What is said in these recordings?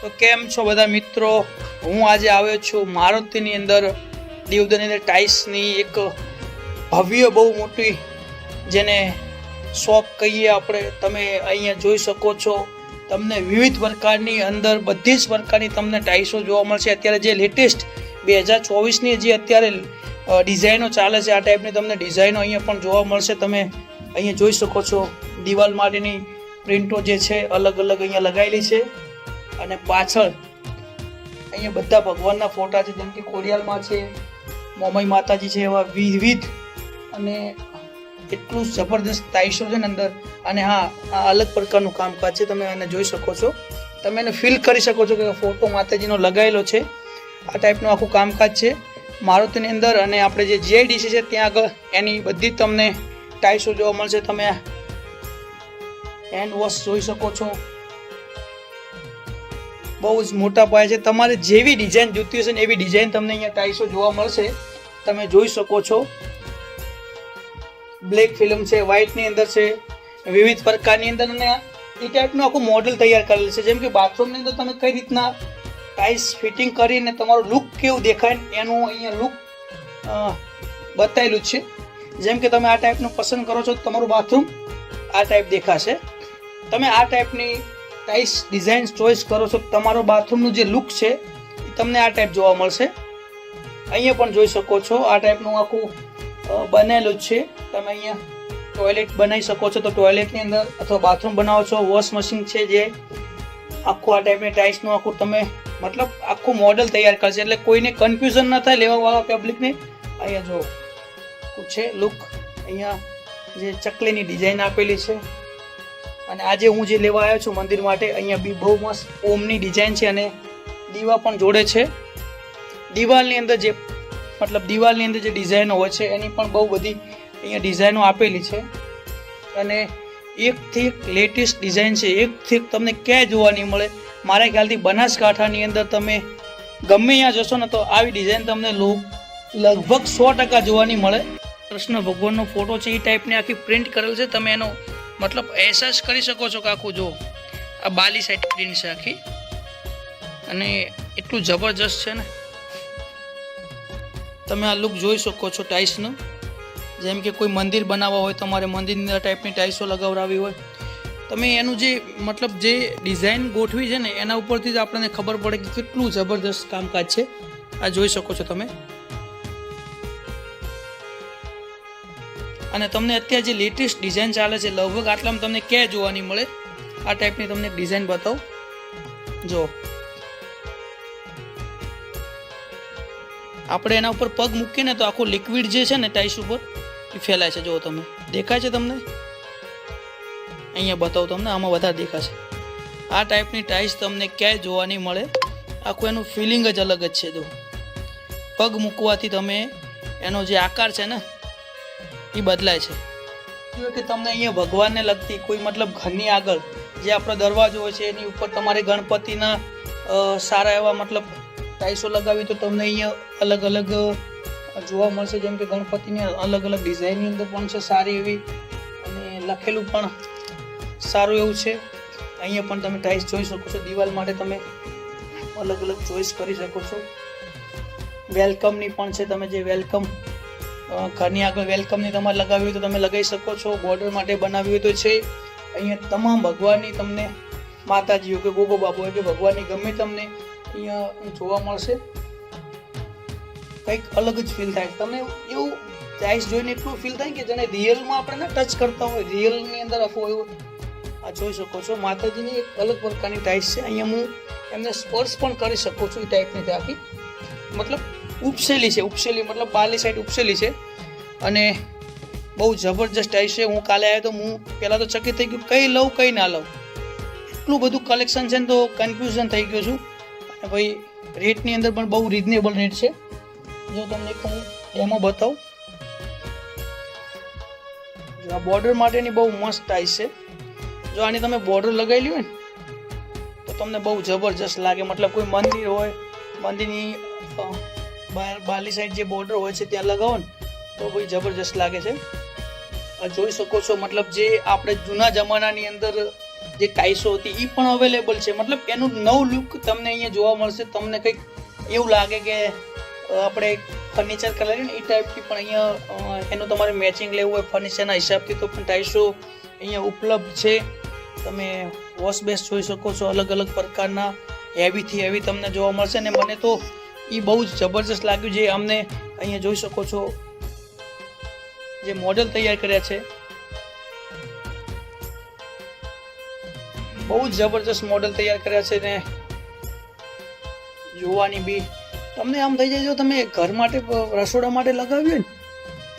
તો કેમ છો બધા મિત્રો? હું આજે આવ્યો છું મારુતિની અંદર, દીવદરની અંદર ટાઇલ્સની એક ભવ્ય બહુ મોટી, જેને શોપ કહીએ આપણે. તમે અહીંયા જોઈ શકો છો, તમને વિવિધ પ્રકારની અંદર બધી જ પ્રકારની તમને ટાઇલ્સો જોવા મળશે. અત્યારે જે લેટેસ્ટ બે હજાર ચોવીસની જે અત્યારે ડિઝાઇનો ચાલે છે, આ ટાઈપની તમને ડિઝાઇનો અહીંયા પણ જોવા મળશે. તમે અહીંયા જોઈ શકો છો, દિવાલ માટેની પ્રિન્ટો જે છે અલગ અલગ અહીંયા લગાવેલી છે. અને પાછળ અહીંયા બધા ભગવાનના ફોટા છે, જેમ કે ખોડિયાલમાં છે મોમઈ માતાજી છે, એવા વિવિધ અને એટલું જબરદસ્ત ટાઈસો છે ને અંદર. અને હા, આ અલગ પ્રકારનું કામકાજ છે, તમે એને જોઈ શકો છો. તમે એને ફીલ કરી શકો છો કે ફોટો માતાજીનો લગાવેલો છે. આ ટાઈપનું આખું કામકાજ છે. મારુતિની અંદર અને આપણે જે જીઆઈડીસી છે, ત્યાં આગળ એની બધી તમને ટાઈસો જોવા મળશે. તમે હેન્ડ વોશ જોઈ શકો છો. બહુ જ મોટા પાયે છે. તમારે જેવી ડિઝાઇન જોતી હશે ને એવી ડિઝાઇન તમને અહીંયા ટાઈસો જોવા મળશે. તમે જોઈ શકો છો. બ્લેક ફિલ્મ છે વ્હાઇટની અંદર છે, વિવિધ પ્રકારની અંદર અને એ ટાઈપનું આખું મોડેલ તૈયાર કરેલું છે. જેમ કે બાથરૂમની અંદર તમે કઈ રીતના ટાઇલ્સ ફિટિંગ કરીને તમારું લુક કેવું દેખાય એનું અહીંયા લુક બતાવેલું છે. જેમ કે તમે આ ટાઈપનું પસંદ કરો છો તો તમારું બાથરૂમ આ ટાઈપ દેખાશે. તમે આ ટાઈપની ટાઇલ્સ ડિઝાઇન ચોઈસ કરો છો, તમારો બાથરૂમનું જે લુક છે, એ તમને આ ટાઈપ જોવા મળશે. અહીંયા પણ જોઈ શકો છો, આ ટાઈપનું આખું બનેલું જ છે. તમે અહીંયા ટોયલેટ બનાવી શકો છો, તો ટોયલેટની અંદર અથવા બાથરૂમ બનાવો છો, વોશ મશીન છે જે, આખું આ ટાઈપની ટાઇલ્સનું આખું તમે, મતલબ આખું મોડલ તૈયાર કરશે, એટલે કોઈને કન્ફ્યુઝન ન થાય લેવાવાળા પબ્લિકને અહીંયા જો છે, લુક. અહીંયા જે ચકલીની ડિઝાઇન આપેલી છે અને આજે હું જે લેવા આવ્યો છું મંદિર માટે, અહીંયા બી બહુ મસ્ત ઓમની ડિઝાઇન છે અને દીવા પણ જોડે છે. દિવાલની અંદર જે, મતલબ દિવાલની અંદર જે ડિઝાઇનો હોય છે, એની પણ બહુ બધી અહીંયા ડિઝાઇનો આપેલી છે. અને એકથી એક લેટેસ્ટ ડિઝાઇન છે, એકથી એક તમને ક્યાંય જોવા નહીં મળે. મારા ખ્યાલથી બનાસકાંઠાની અંદર તમે ગમે ત્યાં જશો ને તો આવી ડિઝાઇન તમને લગભગ સો ટકા જોવા નહીં મળે. કૃષ્ણ ભગવાનનો ફોટો છે, એ ટાઈપની આખી પ્રિન્ટ કરેલ છે, તમે એનો મતલબ અહેસાસ કરી શકો છો કે આખું જો આ બાલી સાઈડ પ્રિન્ટ છે આખી. અને એટલું જબરજસ્ત છે ને. તમે આ લુક જોઈ શકો છો ટાઇલ્સનું જેમ કે કોઈ મંદિર બનાવવા હોય, તમારે મંદિરની ટાઈપની ટાઇલ્સો લગાવડાવી હોય. તમે એનું જે મતલબ જે ડિઝાઇન ગોઠવી છે ને, એના ઉપરથી જ આપણને ખબર પડે કે કેટલું જબરદસ્ત કામકાજ છે. આ જોઈ શકો છો તમે. અને તમને અત્યારે જે લેટેસ્ટ ડિઝાઇન ચાલે છે, લગભગ આટલામાં તમને ક્યાંય જોવા નહીં મળે? આ ટાઈપની તમને ડિઝાઇન બતાવું. જો આપણે એના ઉપર પગ મૂકીએ ને તો આખું લિક્વિડ જે છે ને ટાઈસ ઉપર, એ ફેલાય છે. જુઓ તમે. દેખાય છે તમને? અહીંયા બતાવું તમને, આમાં વધારે દેખાશે આ ટાઈપની ટાઈસ તમને ક્યાંય જોવા નહીં મળે. આખું એનું ફિલિંગ જ અલગ જ છે જો પગ મૂકવાથી તમે એનો જે આકાર છે ને એ બદલાય છે. જો કે તમને અહીંયા ભગવાનને લગતી કોઈ મતલબ ઘરની આગળ જે આપણો દરવાજો હોય છે એની ઉપર તમારે ગણપતિના સારા એવા મતલબ ટાઈસો લગાવી તો તમને અહીંયા અલગ અલગ જોવા મળશે. જેમ કે ગણપતિની અલગ અલગ ડિઝાઇનની અંદર પણ છે સારી એવી અને લખેલું પણ સારું એવું છે. અહીંયા પણ તમે ટાઈસ જોઈ શકો છો. દિવાલ માટે તમે અલગ અલગ ચોઈસ કરી શકો છો. વેલકમની પણ છે. તમે જે વેલકમ ઘરની આગળ વેલકમની તમારે લગાવી હોય તો તમે લગાવી શકો છો. બોર્ડર માટે બનાવી હોય તો છે. અહીંયા તમામ ભગવાનની તમને માતાજીઓ કે ગોગો બાબુ કે ભગવાનની ગમે તમને અહીંયા જોવા મળશે. કંઈક અલગ જ ફીલ થાય. તમને એવું ટાઈસ જોઈને એટલું ફીલ થાય કે જેને રિયલમાં આપણે ટચ કરતા હોય. રિયલની અંદર આખું એવું આ જોઈ શકો છો. માતાજીની એક અલગ પ્રકારની ટાઈસ છે. અહીંયા હું એમને સ્પર્શ પણ કરી શકું છું એ ટાઈપની ત્યાંથી. મતલબ ઉપસેલી છે, ઉપસેલી મતલબ બહારની સાઈડ ઉપસેલી છે. અને બહુ જબરજસ્ત ટાઈસ છે. હું કાલે આવ્યો તો હું પહેલાં તો ચકિત થઈ ગયું કઈ લઉં, કઈ ના લઉં. એટલું બધું કલેક્શન છે ને તો કન્ફ્યુઝન થઈ ગયો છું. અને ભાઈ રેટની અંદર પણ બહુ રિઝનેબલ રેટ છે. જો તમને એક હું ડેમો બતાવું. જો આ બોર્ડર માટેની બહુ મસ્ત ટાઈસ છે. જો આની તમે બોર્ડર લગાવેલી હોય ને, તો તમને બહુ જબરજસ્ત લાગે. મતલબ કોઈ મંદિર હોય, મંદિરની બહાર બારલી સાઈડ જે બોર્ડર હોય છે ત્યાં લગાવો ને, તો ભાઈ જબરજસ્ત લાગે છે. આ જોઈ શકો છો, મતલબ જે આપણે જૂના જમાનાની અંદર જે ટાઈસો હતી એ પણ અવેલેબલ છે. મતલબ એનું નવું લુક તમને અહીંયા જોવા મળશે. તમને કંઈક એવું લાગે કે આપણે ફર્નિચર કલર ને એ ટાઈપથી પણ અહીંયા એનું તમારે મેચિંગ લેવું હોય ફર્નિચરના હિસાબથી, તો પણ ટાઈસો અહીંયા ઉપલબ્ધ છે. તમે વોશ બેસ જોઈ શકો છો અલગ અલગ પ્રકારના હેવીથી હેવી તમને જોવા મળશે ને મને તો એ બહુ જ જબરજસ્ત લાગ્યું જે અમને અહીંયા જોઈ શકો છો જે મોડલ તૈયાર કર્યા છે. બહુ જ જબરજસ્ત મોડલ તૈયાર કર્યા છે ને જોવાની બી. તમને આમ થઈ જાય જો તમે ઘર માટે, રસોડા માટે લગાવ્યું ને,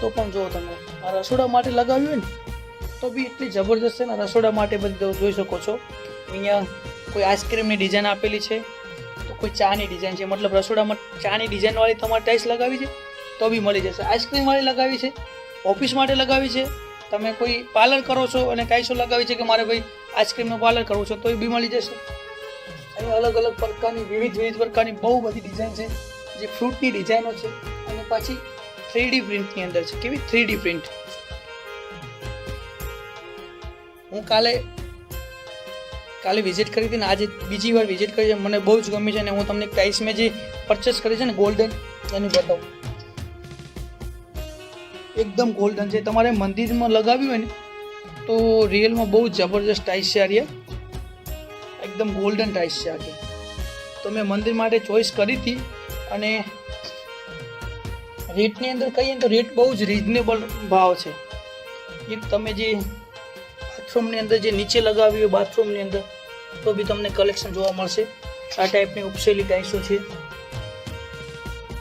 તો પણ જો તમે આ રસોડા માટે લગાવ્યું ને, તો બી એટલી જબરજસ્ત છે ને રસોડા માટે બધું જોઈ શકો છો. અહીંયા કોઈ આઈસ્ક્રીમની ડિઝાઇન આપેલી છે. કોઈ ચાની ડિઝાઇન છે? મતલબ રસોડામાં ચાની ડિઝાઇનવાળી તમારે ટાઇલ્સ લગાવી છે? તો બી મળી જશે. આઈસ્ક્રીમવાળી લગાવી છે? ઓફિસ માટે લગાવી છે? તમે કોઈ પાર્લર કરો છો અને ટાઈસો લગાવી છે કે મારે ભાઈ આઈસ્ક્રીમનું પાર્લર કરવું છે? તો બી મળી જશે. અહીં અલગ અલગ પ્રકારની, વિવિધ વિવિધ પ્રકારની બહુ બધી ડિઝાઇન છે જે ફ્રૂટની ડિઝાઇનો છે અને પાછી થ્રીડી પ્રિન્ટની અંદર છે. કેવી થ્રી ડી પ્રિન્ટ હું કાલે કાલે વિઝિટ કરી હતી ને આજે બીજી વાર વિઝિટ કરી છે. મને બહુ જ ગમી છે અને હું તમને મેં જે પરચેસ કરી છે ને ગોલ્ડન એની બતાવું. એકદમ ગોલ્ડન છે. તમારે મંદિરમાં લગાવ્યું હોય ને, તો રિયલમાં બહુ જબરજસ્ત ટાઈસ છે આર્ય એકદમ ગોલ્ડન ટાઈસ છે આખી તો મેં મંદિર માટે ચોઈસ કરી હતી અને રેટની અંદર કહીએ તો રેટ બહુ જ રિઝનેબલ ભાવ છે. એક તમે જે બાથરૂમની અંદર જે નીચે લગાવ્યું હોય બાથરૂમની અંદર, તો બી તમને કલેક્શન જોવા મળશે. આ ટાઈપની ઉપસેલી ટાઈસો છે.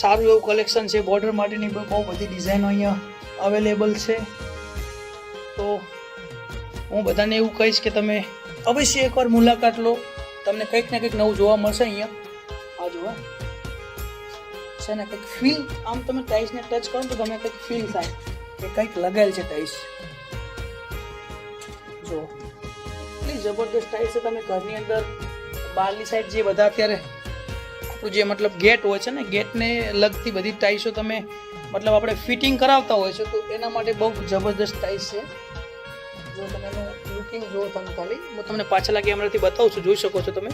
સારું એવું કલેક્શન છે. બોર્ડર માટેની બહુ બધી ડિઝાઇનો અહીંયા અવેલેબલ છે. તો હું બધાને એવું કહીશ કે તમે અવશ્ય એકવાર મુલાકાત લો. તમને કંઈક ને કંઈક નવું જોવા મળશે અહીંયા. આ જોવા છે ને, કંઈક ફીલ આમ તમે ટાઈસને ટચ કરો તો તમને કંઈક ફીલ થાય કે કંઈક લગાવેલ છે ટાઈસ જો એટલી જબરદસ્ત ટાઈલ છે તમે ઘરની અંદર, બહારની સાઈડ જે બધા અત્યારે જે મતલબ ગેટ હોય છે ને ગેટને લગતી બધી ટાઈસો તમે મતલબ આપણે ફિટિંગ કરાવતા હોય છે, તો એના માટે બહુ જબરદસ્ત ટાઈસ છે. જો તમે એનું લુકિંગ જુઓ તમે ખાલી, હું તમને પાછલા કેમેરાથી બતાવું છું, જોઈ શકો છો તમે.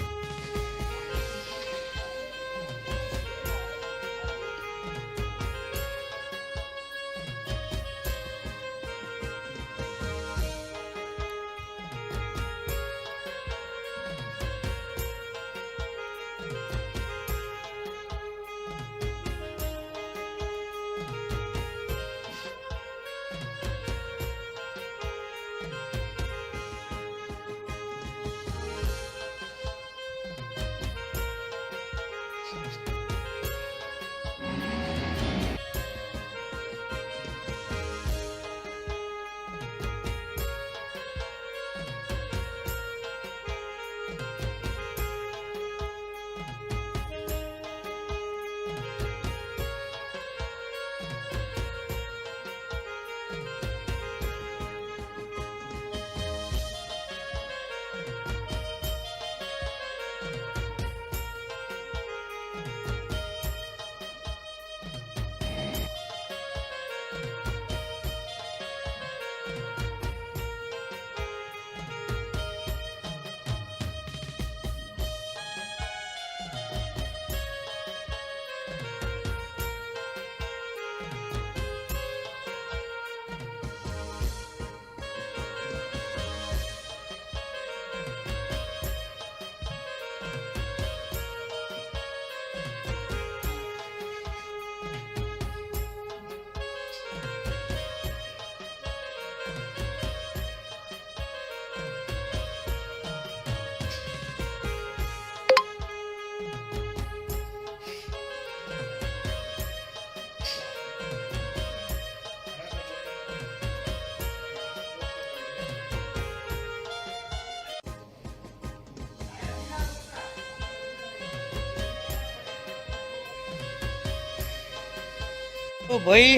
તો ભાઈ,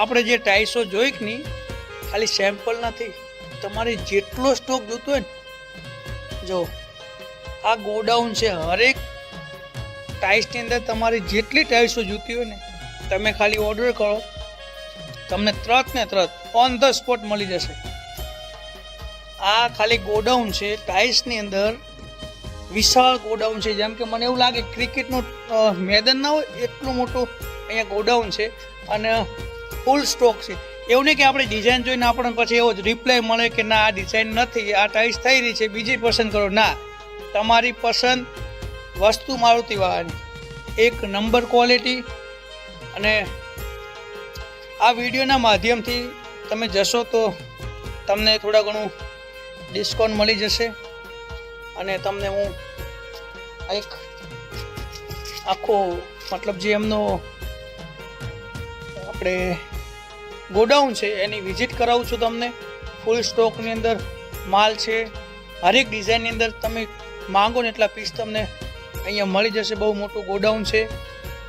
આપણે જે ટાઈસો જોઈ કે નહીં ખાલી સેમ્પલ નથી. તમારે જેટલો સ્ટોક જોતો હોય ને, જો, આ ગોડાઉન છે હરેક ટાઈસની અંદર તમારી જેટલી ટાઈસો જોતી હોય ને, તમે ખાલી ઓર્ડર કરો, તમને તરત ને તરત ઓન ધ સ્પોટ મળી જશે. આ ખાલી ગોડાઉન છે ટાઇલ્સની અંદર વિશાળ ગોડાઉન છે. જેમ કે મને એવું લાગે ક્રિકેટનું મેદાન ના હોય, એટલું મોટું અહીંયા ગોડાઉન છે અને ફૂલ સ્ટોક છે. એવું નહીં કે આપણે ડિઝાઇન જોઈને આપણને પછી એવો જ રિપ્લાય મળે કે ના, આ ડિઝાઇન નથી, આ ટાઈસ થઈ રહી છે, બીજી પસંદ કરો. ના, તમારી પસંદ વસ્તુ મારુતિવાળાની એક નંબર ક્વોલિટી અને આ વિડીયોના માધ્યમથી તમે જશો તો તમને થોડા ઘણું ડિસ્કાઉન્ટ મળી જશે અને તમને હું એક આખો મતલબ જે એમનો આપણે ગોડાઉન છે, એની વિઝિટ કરાવું છું તમને. ફૂલ સ્ટોકની અંદર માલ છે. હરેક ડિઝાઇનની અંદર તમે માંગો ને એટલા પીસ તમને અહીંયા મળી જશે. બહુ મોટું ગોડાઉન છે.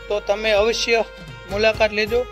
તો તમે અવશ્ય મુલાકાત લેજો.